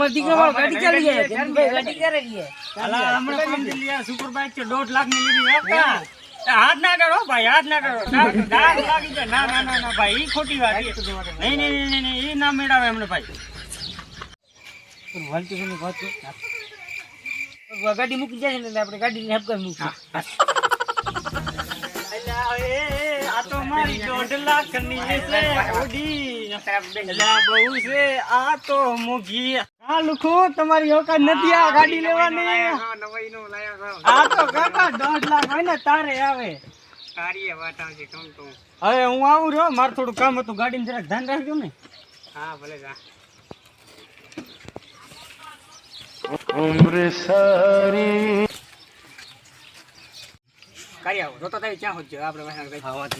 અમારા દીકરા વાળો ગાડી ચાલી જાય જયંતિભાઈ ગાડી ક્યારે લઈએ અલા, હમણાં સમજી લ્યા, સુપર બાઇક છે, દોઢ લાખની લીધી આપતા. એ હાથ ના કરો ભાઈ હાથ ના કરો ડાઘ ડાઘ લાગી જાય ના ના ના ના ભાઈ ઈ ખોટી વાત છે. નહીં નહીં નહીં નહીં, નહીં ઈ ના મેળાવે એમને ભાઈ વાલતું છે ને વાંચું. ગાડી મૂકી જાય છે ને એટલે આપણે ગાડીને હેપ કરી મૂકીએ અલા, એ, એ, આ તો મારી દોઢ લાખની છે ઓડી. અલા, બહુ છે. આ તો મોઘી. લુખો તમારી ઓકાત નથી. આ ગાડી લેવાની. આ તો કાકા દોઢ લાખ હોય ને તારે આવે. હવે હું આવું રહ્યો મારે થોડું કામ હતું. ગાડીને જરાક ધ્યાન રાખજો ને. હા ભલે જા. કરી આવો રોતો તારી ક્યાં હોજો આપણે વાસણ હા વાત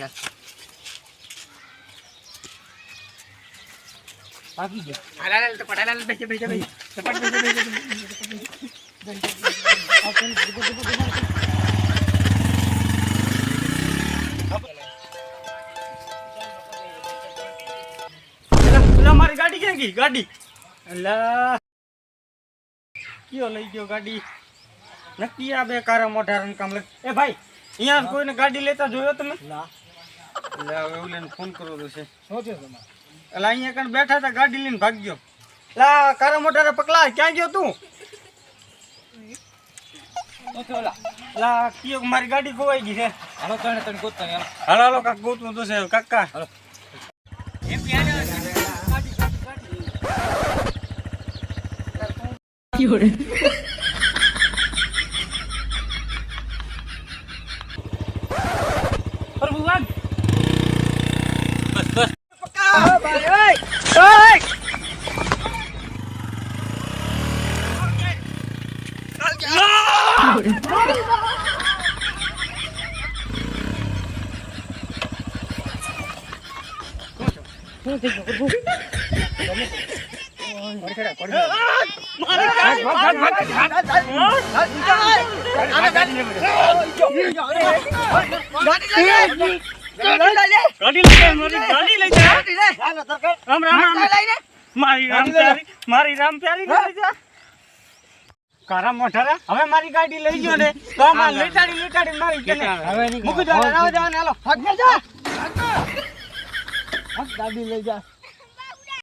પાકી ગયો. હાલાલ તો સપાટ મારી ગાડી ક્યાં ગઈ? ગાડી. અલા કયો લઈ ગયો ગાડી? નક્કી આ બે કારા મોઢા કામ લે એ ભાઈ અહીંયા કોઈને ગાડી લેતા જોયો તમે? એટલે હવે એવું લઈને ફોન કરવો તો છે. શું છે તમારે? એટલે અહીંયા કણ બેઠા હતા ગાડી લઈને ભાગ્યો. લા કારા મોટા પકલા ક્યાં ગયો તું? લા કયો મારી ગાડી ખોવાઈ ગઈ છે? હાલો તને તને ગોતતા હાલો હાલો કાક ગોતવું તો છે. કાકા. પ્રભુ જા મારી રામ પ્યારી મારી રામ પ્યારી. કારા મોઢારા હવે મારી ગાડી લઈ ગયો ને તો માં લેટાડી લેટાડી મારી કે હવે મૂકી દો રાવ જવાને હાલો. ગાડી લઈ જા.